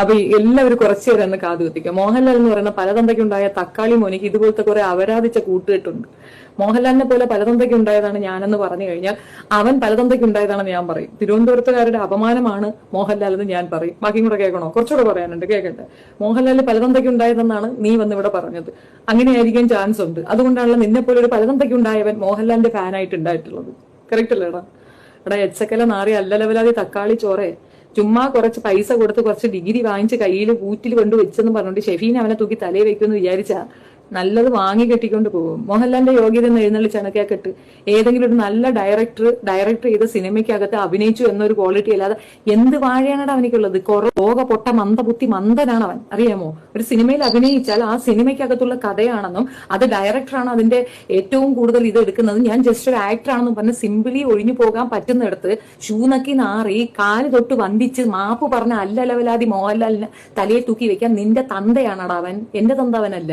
അപ്പൊ എല്ലാവരും കുറച്ചു നേരം ഒന്ന് കാതു കുത്തിക്കുക മോഹൻലാൽ എന്ന് പറയുന്ന പലതന്തയ്ക്കുണ്ടായ തക്കാളി മോനിക്ക് ഇതുപോലത്തെ കുറെ അപരാധിച്ച കൂട്ടുകെട്ടുണ്ട് മോഹൻലാലിനെ പോലെ പലതന്തയ്ക്ക് ഉണ്ടായതാണ് ഞാനെന്ന് പറഞ്ഞു കഴിഞ്ഞാൽ അവൻ പലതന്തയ്ക്ക് ഉണ്ടായതാണെന്ന് ഞാൻ പറയും. തിരുവനന്തപുരത്തുകാരുടെ അപമാനമാണ് മോഹൻലാൽ എന്ന് ഞാൻ പറയും. ബാക്കിയും കൂടെ കേൾക്കണോ? കുറച്ചുകൂടെ പറയാനുണ്ട്. കേൾക്കട്ടെ. മോഹൻലാൽ പലതന്തയ്ക്ക് ഉണ്ടായതെന്നാണ് നീ വന്ന് ഇവിടെ പറഞ്ഞത്. അങ്ങനെയായിരിക്കാൻ ചാൻസ് ഉണ്ട്. അതുകൊണ്ടാണല്ലോ നിന്നെ പോലെ ഒരു പലതന്തയ്ക്ക് ഉണ്ടായവൻ മോഹൻലാലിന്റെ ഫാനായിട്ട് ഉണ്ടായിട്ടുള്ളത്. കറക്റ്റ് അല്ലേടാ എടാ? എച്ചക്കല നാറി അല്ല ലെവലാതി തക്കാളി ചോറേ. ചുമ്മാ കുറച്ച് പൈസ കൊടുത്ത് കുറച്ച് ഡിഗ്രി വാങ്ങിച്ച് കയ്യിൽ കൂറ്റിൽ കൊണ്ട് വെച്ചെന്ന് പറഞ്ഞുകൊണ്ട് ഷെഫീൻ അവനെ തൂക്കി തലയിൽ വെക്കുമെന്ന് വിചാരിച്ചാ നല്ലത് വാങ്ങി കെട്ടിക്കൊണ്ട് പോകും. മോഹൻലാലിന്റെ യോഗ്യത എന്ന് എഴുന്നള്ളി ചനക്കാക്കിട്ട് ഏതെങ്കിലും ഒരു നല്ല ഡയറക്ടർ ഡയറക്ടർ ചെയ്ത സിനിമയ്ക്കകത്ത് അഭിനയിച്ചു എന്നൊരു ക്വാളിറ്റി അല്ലാതെ എന്ത് വാഴയാണോ അവനിക്കുള്ളത്? കുറ ലോക പൊട്ട മന്ദബുദ്ധി മന്ദനാണ് അവൻ അറിയാമോ? ഒരു സിനിമയിൽ അഭിനയിച്ചാൽ ആ സിനിമയ്ക്കകത്തുള്ള കഥയാണെന്നും അത് ഡയറക്ടറാണ് അതിന്റെ ഏറ്റവും കൂടുതൽ ഇത് എടുക്കുന്നത് ഞാൻ ജസ്റ്റ് ഒരു ആക്ടർ ആണെന്നും പറഞ്ഞ് സിമ്പിളി ഒഴിഞ്ഞു പോകാൻ പറ്റുന്നിടത്ത് ഷൂനക്കി നാറി കാൽ തൊട്ട് വന്ദിച്ച് മാപ്പ് പറഞ്ഞ അല്ല ലെവലാതി മോഹൻലാലിനെ തലയെ തൂക്കി വെക്കാൻ നിന്റെ തന്തയാണടാ അവൻ. എന്റെ തന്തവനല്ല.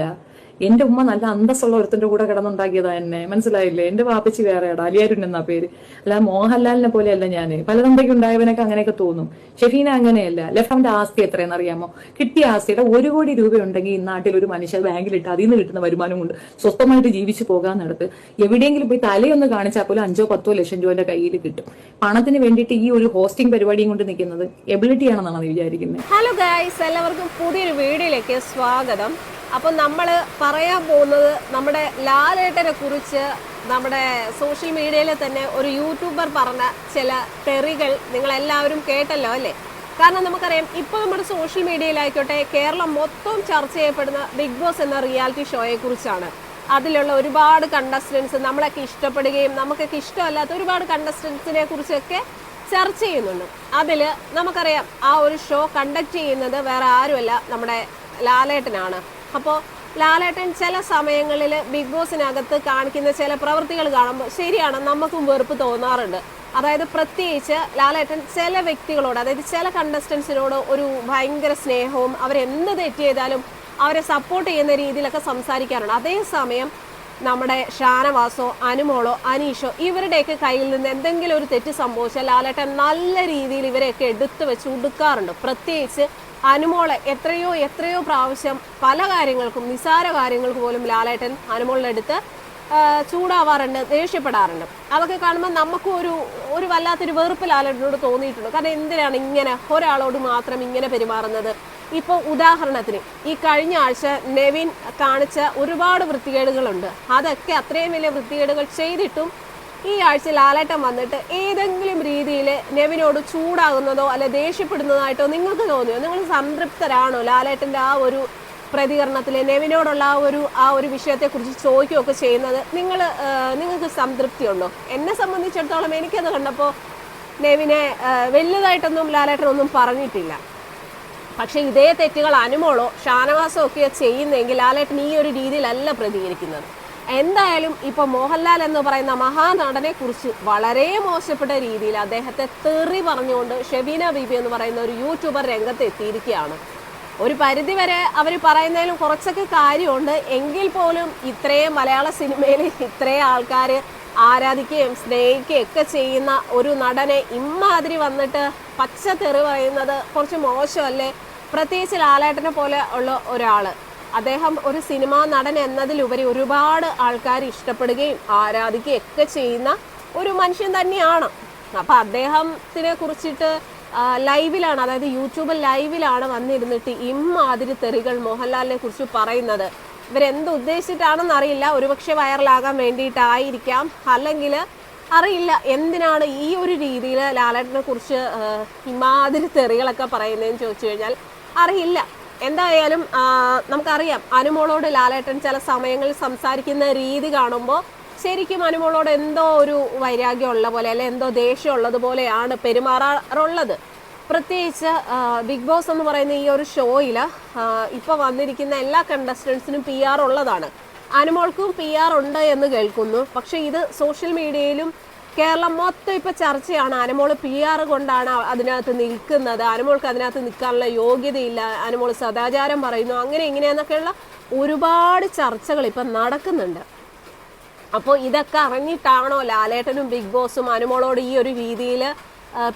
എന്റെ ഉമ്മ നല്ല അന്തസ്സുള്ള ഒരുത്തിന്റെ കൂടെ കിടന്നുണ്ടാക്കിയതാ എന്നെ. മനസ്സിലായില്ലേ? എന്റെ വാപ്പച്ചി വേറെയാടാ. അലിയാരുൻ എന്നാ പേര്. അല്ല മോഹൻലാലിനെ പോലെയല്ല ഞാൻ. പലതന്തയ്ക്ക് ഉണ്ടായവനൊക്കെ അങ്ങനെയൊക്കെ തോന്നും. ഷെഫീന അങ്ങനെയല്ല. ലെഫ്റ്റന്റെ ആസ്തി എത്രയെന്ന് അറിയാമോ? കിട്ടിയ ആസ്തിയുടെ ഒരു കോടി രൂപയുണ്ടെങ്കിൽ ഈ നാട്ടിൽ ഒരു മനുഷ്യ ബാങ്കിലിട്ട് അതിൽ നിന്ന് കിട്ടുന്ന വരുമാനം കൊണ്ട് സ്വസ്ഥമായിട്ട് ജീവിച്ചു നടത്ത്. എവിടെയെങ്കിലും പോയി തലയൊന്ന് കാണിച്ചാൽ പോലും അഞ്ചോ പത്തോ ലക്ഷം രൂപന്റെ കയ്യിൽ കിട്ടും. പണത്തിന് വേണ്ടിയിട്ട് ഈ ഒരു ഹോസ്റ്റിംഗ് പരിപാടിയും കൊണ്ട് നിൽക്കുന്നത് എബിലിറ്റി ആണെന്നാണ് വിചാരിക്കുന്നത് ഹലോ ഗായ്സ് എല്ലാവർക്കും പുതിയൊരു വീഡിയോയിലേക്ക് സ്വാഗതം. അപ്പം നമ്മൾ പറയാൻ പോകുന്നത് നമ്മുടെ ലാലേട്ടനെ കുറിച്ച് നമ്മുടെ സോഷ്യൽ മീഡിയയിൽ തന്നെ ഒരു യൂട്യൂബർ പറഞ്ഞ ചില തെറികൾ നിങ്ങൾ എല്ലാവരും കേട്ടല്ലോ അല്ലേ? കാരണം നമുക്കറിയാം ഇപ്പോൾ നമ്മുടെ സോഷ്യൽ മീഡിയയിലായിക്കോട്ടെ കേരളം മൊത്തം ചർച്ച ചെയ്യപ്പെടുന്ന ബിഗ് ബോസ് എന്ന റിയാലിറ്റി ഷോയെ കുറിച്ചാണ്. അതിലുള്ള ഒരുപാട് കണ്ടസ്റ്റൻസ് നമ്മളൊക്കെ ഇഷ്ടപ്പെടുകയും നമുക്കൊക്കെ ഇഷ്ടമല്ലാത്ത ഒരുപാട് കണ്ടസ്റ്റൻസിനെ കുറിച്ചൊക്കെ ചർച്ച ചെയ്യുന്നുണ്ട്. അതിൽ നമുക്കറിയാം ആ ഒരു ഷോ കണ്ടക്ട് ചെയ്യുന്നത് വേറെ ആരുമല്ല നമ്മുടെ ലാലേട്ടനാണ്. അപ്പോൾ ലാലേട്ടൻ ചില സമയങ്ങളിൽ ബിഗ് ബോസിനകത്ത് കാണിക്കുന്ന ചില പ്രവൃത്തികൾ കാണുമ്പോൾ ശരിയാണ് നമുക്കും വെറുപ്പ് തോന്നാറുണ്ട്. അതായത് പ്രത്യേകിച്ച് ലാലേട്ടൻ ചില വ്യക്തികളോട് അതായത് ചില കണ്ടസ്റ്റൻസിനോട് ഒരു ഭയങ്കര സ്നേഹവും അവരെന്ത് തെറ്റ് ചെയ്താലും അവരെ സപ്പോർട്ട് ചെയ്യുന്ന രീതിയിലൊക്കെ സംസാരിക്കാറുണ്ട്. അതേസമയം നമ്മുടെ ഷാനവാസോ അനുമോളോ അനീഷോ ഇവരുടെയൊക്കെ കയ്യിൽ നിന്ന് എന്തെങ്കിലും ഒരു തെറ്റ് സംഭവിച്ചാൽ ലാലേട്ടൻ നല്ല രീതിയിൽ ഇവരെയൊക്കെ എടുത്തു വെച്ച് ഉടുക്കാറുണ്ട്. പ്രത്യേകിച്ച് അനുമോളെ എത്രയോ എത്രയോ പ്രാവശ്യം പല കാര്യങ്ങൾക്കും നിസാര കാര്യങ്ങൾക്ക് പോലും ലാലേട്ടൻ അനുമോളിന്റെ അടുത്ത് ചൂടാവാറുണ്ട് ദേഷ്യപ്പെടാറുണ്ട്. അതൊക്കെ കാണുമ്പോൾ നമുക്കും ഒരു ഒരു വല്ലാത്തൊരു വെറുപ്പ് ലാലേട്ടനോട് തോന്നിയിട്ടുണ്ട്. കാരണം എന്തിനാണ് ഇങ്ങനെ ഒരാളോട് മാത്രം ഇങ്ങനെ പെരുമാറുന്നത്? ഇപ്പോൾ ഉദാഹരണത്തിന് ഈ കഴിഞ്ഞ ആഴ്ച നെവിൻ കാണിച്ച ഒരുപാട് വൃത്തികേടുകളുണ്ട്. അതൊക്കെ അത്രയും വലിയ വൃത്തികേടുകൾ ചെയ്തിട്ടും ഈ ആഴ്ച ലാലേട്ടൻ വന്നിട്ട് ഏതെങ്കിലും രീതിയിൽ നെവിനോട് ചൂടാകുന്നതോ അല്ലെ ദേഷ്യപ്പെടുന്നതായിട്ടോ നിങ്ങൾക്ക് തോന്നിയോ? നിങ്ങൾ സംതൃപ്തരാണോ ലാലേട്ടന്റെ ആ ഒരു പ്രതികരണത്തിൽ നെവിനോടുള്ള ആ ഒരു ആ ഒരു വിഷയത്തെക്കുറിച്ച് ചോദിക്കുകയൊക്കെ ചെയ്യുന്നത് നിങ്ങൾ നിങ്ങൾക്ക് സംതൃപ്തിയുണ്ടോ? എന്നെ സംബന്ധിച്ചിടത്തോളം എനിക്കത് കണ്ടപ്പോൾ നെവിനെ വലുതായിട്ടൊന്നും ലാലേട്ടനൊന്നും പറഞ്ഞിട്ടില്ല. പക്ഷെ ഇതേ തെറ്റുകൾ അനുമോളോ ഷാനവാസോ ഒക്കെ ചെയ്യുന്നെങ്കിൽ ലാലേട്ടൻ ഈ ഒരു രീതിയിലല്ല പ്രതികരിക്കുന്നത്. എന്തായാലും ഇപ്പൊ മോഹൻലാൽ എന്ന് പറയുന്ന മഹാനടനെ കുറിച്ച് വളരെ മോശപ്പെട്ട രീതിയിൽ അദ്ദേഹത്തെ തെറി പറഞ്ഞുകൊണ്ട് ഷെബീന ബീബി എന്ന് പറയുന്ന ഒരു യൂട്യൂബർ രംഗത്ത് എത്തിയിരിക്കുകയാണ് ഒരു പരിധിവരെ അവർ പറയുന്നതിലും കുറച്ചൊക്കെ കാര്യമുണ്ട്. എങ്കിൽ പോലും ഇത്രയും മലയാള സിനിമയിൽ ഇത്രയും ആൾക്കാർ ആരാധിക്കുകയും സ്നേഹിക്കുകയും ഒക്കെ ചെയ്യുന്ന ഒരു നടനെ ഇമ്മാതിരി വന്നിട്ട് പച്ച തെറി പറയുന്നത് കുറച്ച് മോശമല്ലേ? പ്രത്യേകിച്ച് ലാലേട്ടനെ പോലെ ഉള്ള ഒരാൾ അദ്ദേഹം ഒരു സിനിമാ നടൻ എന്നതിലുപരി ഒരുപാട് ആൾക്കാർ ഇഷ്ടപ്പെടുകയും ആരാധിക്കുകയും ഒക്കെ ചെയ്യുന്ന ഒരു മനുഷ്യൻ തന്നെയാണ്. അപ്പം അദ്ദേഹത്തിനെ കുറിച്ചിട്ട് ലൈവിലാണ് അതായത് യൂട്യൂബ് ലൈവിലാണ് വന്നിരുന്നിട്ട് ഇമ്മാതിരി തെറികൾ മോഹൻലാലിനെ കുറിച്ച് പറയുന്നത്. ഇവരെന്ത് ഉദ്ദേശിച്ചിട്ടാണെന്ന് അറിയില്ല ഒരുപക്ഷെ വൈറലാകാൻ വേണ്ടിയിട്ടായിരിക്കാം. അല്ലെങ്കിൽ അറിയില്ല. എന്തിനാണ് ഈ ഒരു രീതിയിൽ ലാലേട്ടനെ കുറിച്ച് ഇമാതിരി തെറികളൊക്കെ പറയുന്നതെന്ന് ചോദിച്ചു കഴിഞ്ഞാൽ അറിയില്ല. എന്തായാലും നമുക്കറിയാം അനുമോളോട് ലാലേട്ടൻ ചില സമയങ്ങളിൽ സംസാരിക്കുന്ന രീതി കാണുമ്പോൾ ശരിക്കും അനുമോളോട് എന്തോ ഒരു വൈരാഗ്യം ഉള്ള പോലെ അല്ലെ എന്തോ ദേഷ്യം ഉള്ളത് പോലെയാണ് പെരുമാറാറുള്ളത്. പ്രത്യേകിച്ച് ബിഗ് ബോസ് എന്ന് പറയുന്ന ഈ ഒരു ഷോയിൽ ഇപ്പോൾ വന്നിരിക്കുന്ന എല്ലാ കണ്ടസ്റ്റൻസിനും പി ആർ ഉള്ളതാണ്. അനുമോൾക്കും പി ആർ ഉണ്ട് എന്ന് കേൾക്കുന്നു. പക്ഷേ ഇത് സോഷ്യൽ മീഡിയയിലും കേരളം മൊത്തം ഇപ്പൊ ചർച്ചയാണ്. അനമോൾ പി ആർ കൊണ്ടാണ് അതിനകത്ത് നിൽക്കുന്നത്. അനമോൾക്ക് അതിനകത്ത് നിൽക്കാനുള്ള യോഗ്യതയില്ല. അനമോൾ സദാചാരം പറയുന്നു. അങ്ങനെ ഇങ്ങനെയെന്നൊക്കെയുള്ള ഒരുപാട് ചർച്ചകൾ ഇപ്പം നടക്കുന്നുണ്ട്. അപ്പോൾ ഇതൊക്കെ അറിഞ്ഞിട്ടാണോ ലാലേട്ടനും ബിഗ് ബോസും അനുമോളോട് ഈ ഒരു രീതിയിൽ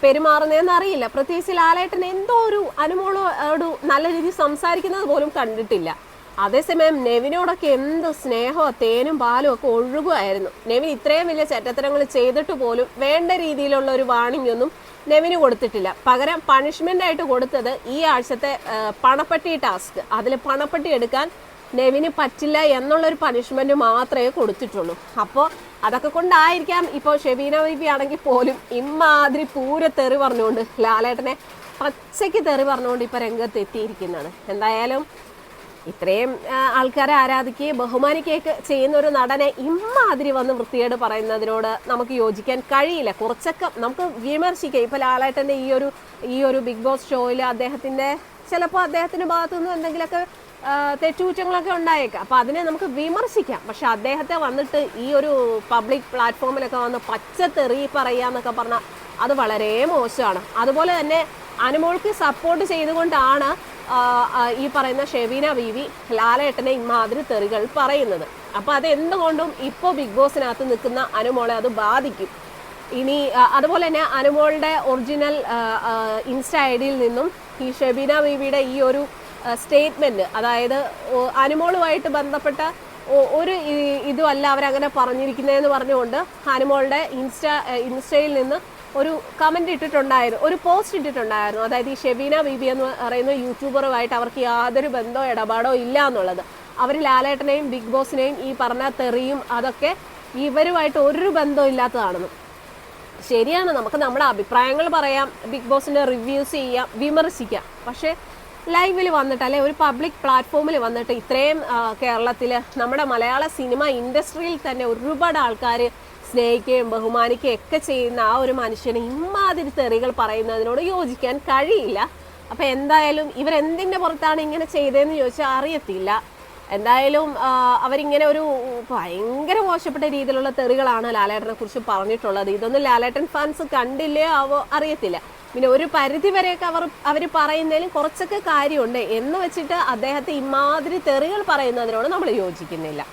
പെരുമാറുന്നതെന്ന് അറിയില്ല. പ്രത്യേകിച്ച് ലാലേട്ടൻ എന്തോ ഒരു അനുമോളോട് നല്ല രീതിയിൽ സംസാരിക്കുന്നത് പോലും കണ്ടിട്ടില്ല. അതേസമയം നെവിനോടൊക്കെ എന്ത് സ്നേഹമോ തേനും പാലും ഒക്കെ ഒഴുകുമായിരുന്നു. നെവിൻ ഇത്രയും വലിയ ചെറ്റത്തരങ്ങൾ ചെയ്തിട്ട് പോലും വേണ്ട രീതിയിലുള്ള ഒരു വാണിംഗ് ഒന്നും നെവിന് കൊടുത്തിട്ടില്ല. പകരം പണിഷ്മെന്റ് ആയിട്ട് കൊടുത്തത് ഈ ആഴ്ചത്തെ പണപ്പെട്ടി ടാസ്ക് അതിൽ പണപ്പെട്ടി എടുക്കാൻ നെവിന് പറ്റില്ല എന്നുള്ള ഒരു പണിഷ്മെന്റ് മാത്രമേ കൊടുത്തിട്ടുള്ളൂ. അപ്പോൾ അതൊക്കെ കൊണ്ടായിരിക്കാം ഇപ്പോൾ ഷെബീന ബീബി ആണെങ്കിൽ പോലും ഇമാതിരി പൂര തെറി പറഞ്ഞുകൊണ്ട് ലാലേട്ടനെ പച്ചയ്ക്ക് തെറി പറഞ്ഞുകൊണ്ട് ഇപ്പൊ രംഗത്ത് എത്തിയിരിക്കുന്നത് എന്തായാലും ഇത്രയും ആൾക്കാരെ ആരാധിക്കുകയും ബഹുമാനിക്കുകയൊക്കെ ചെയ്യുന്ന ഒരു നടനെ ഇമ്മാതിരി വന്ന് വൃത്തിയേട് പറയുന്നതിനോട് നമുക്ക് യോജിക്കാൻ കഴിയില്ല. കുറച്ചൊക്കെ നമുക്ക് വിമർശിക്കാം. ഇപ്പൊ ലാലേട്ടന്റെ ഈ ഒരു ഈ ഒരു ബിഗ് ബോസ് ഷോയിൽ അദ്ദേഹത്തിന്റെ ചിലപ്പോൾ അദ്ദേഹത്തിന്റെ ഭാഗത്തുനിന്ന് എന്തെങ്കിലുമൊക്കെ തെറ്റുകുറ്റങ്ങളൊക്കെ ഉണ്ടായേക്കാം. അപ്പൊ അതിനെ നമുക്ക് വിമർശിക്കാം. പക്ഷെ അദ്ദേഹത്തെ വന്നിട്ട് ഈ ഒരു പബ്ലിക് പ്ലാറ്റ്ഫോമിലൊക്കെ വന്ന് പച്ചത്തെറി പറയാന്നൊക്കെ പറഞ്ഞാൽ അത് വളരെ മോശമാണ്. അതുപോലെ തന്നെ അനുമോൾക്ക് സപ്പോർട്ട് ചെയ്തുകൊണ്ടാണ് ഈ പറയുന്ന ഷെബീന ബീവി ലാലേട്ടനെ ഇമാതിരി തെറികൾ പറയുന്നത്. അപ്പോൾ അത് എന്തുകൊണ്ടും ഇപ്പോൾ ബിഗ് ബോസിനകത്ത് നിൽക്കുന്ന അനുമോളെ അത് ബാധിക്കും. ഇനി അതുപോലെ തന്നെ അനുമോളുടെ ഒറിജിനൽ ഇൻസ്റ്റ ഐ ഡിയിൽ നിന്നും ഈ ഷെബീന ബീവിയുടെ ഈ ഒരു സ്റ്റേറ്റ്മെന്റ് അതായത് അനുമോളുമായിട്ട് ബന്ധപ്പെട്ട ഒരു ഇതുമല്ല അവരങ്ങനെ പറഞ്ഞിരിക്കുന്നതെന്ന് പറഞ്ഞുകൊണ്ട് അനുമോളുടെ ഇൻസ്റ്റ ഇൻസ്റ്റയിൽ നിന്ന് ഒരു കമന്റ് ഇട്ടിട്ടുണ്ടായിരുന്നു ഒരു പോസ്റ്റ് ഇട്ടിട്ടുണ്ടായിരുന്നു. അതായത് ഈ ഷെബീന ബീബി എന്ന് പറയുന്ന യൂട്യൂബറുമായിട്ട് അവർക്ക് യാതൊരു ബന്ധമോ ഇടപാടോ ഇല്ല എന്നുള്ളത്. അവർ ലാലേട്ടനെയും ബിഗ് ബോസിനെയും ഈ പറഞ്ഞ തെറിയും അതൊക്കെ ഇവരുമായിട്ട് ഒരു ബന്ധവും ഇല്ലാത്തതാണെന്നും. ശരിയാണ് നമുക്ക് നമ്മുടെ അഭിപ്രായങ്ങൾ പറയാം ബിഗ് ബോസിന്റെ റിവ്യൂസ് ചെയ്യാം വിമർശിക്കാം. പക്ഷേ ലൈവിൽ വന്നിട്ട് അല്ലെ ഒരു പബ്ലിക് പ്ലാറ്റ്ഫോമിൽ വന്നിട്ട് ഇത്രയും കേരളത്തിൽ നമ്മുടെ മലയാള സിനിമ ഇൻഡസ്ട്രിയിൽ തന്നെ ഒരുപാട് ആൾക്കാർ സ്നേഹിക്കുകയും ബഹുമാനിക്കുകയും ഒക്കെ ചെയ്യുന്ന ആ ഒരു മനുഷ്യന് ഇമ്മാതിരി തെറികൾ പറയുന്നതിനോട് യോജിക്കാൻ കഴിയില്ല. അപ്പൊ എന്തായാലും ഇവരെന്തിന്റെ പുറത്താണ് ഇങ്ങനെ ചെയ്തതെന്ന് ചോദിച്ചാൽ അറിയത്തില്ല. എന്തായാലും അവരിങ്ങനെ ഒരു ഭയങ്കര മോശപ്പെട്ട രീതിയിലുള്ള തെറികളാണ് ലാലേട്ടനെ കുറിച്ച് പറഞ്ഞിട്ടുള്ളത്. ഇതൊന്നും ലാലേട്ടൻ ഫാൻസ് കണ്ടില്ലയോ അവോ അറിയത്തില്ല. പിന്നെ ഒരു പരിധി വരെയൊക്കെ അവർ അവർ പറയുന്നതിലും കുറച്ചൊക്കെ കാര്യമുണ്ട്. എന്ന് വെച്ചിട്ട് അദ്ദേഹത്തെ ഇമാതിരി തെറികൾ പറയുന്നതിനോട് നമ്മൾ യോജിക്കുന്നില്ല.